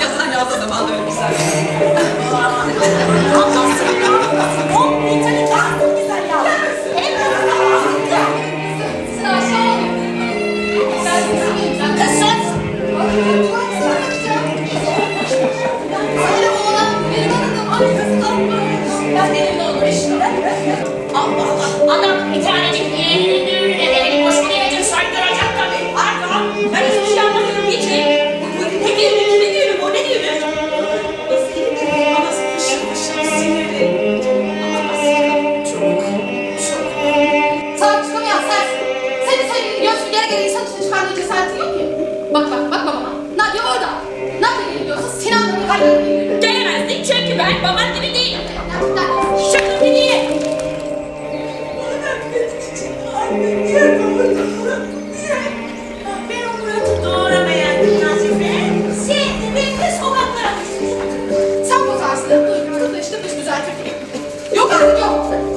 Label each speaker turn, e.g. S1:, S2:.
S1: Yazılan yazdığı zaman da öyle güzel.
S2: cesaretin yok ki. Bak bak bak babama. Nadia orada. Nadia geliyorsa Sinan'la hayır gelirim.
S1: Gelemezdik çünkü ben baban gibi değilim. Şakır gibi değil. Sen bozarsın. Dur, dur, işte biz düzeltirdik. Yok artık yok.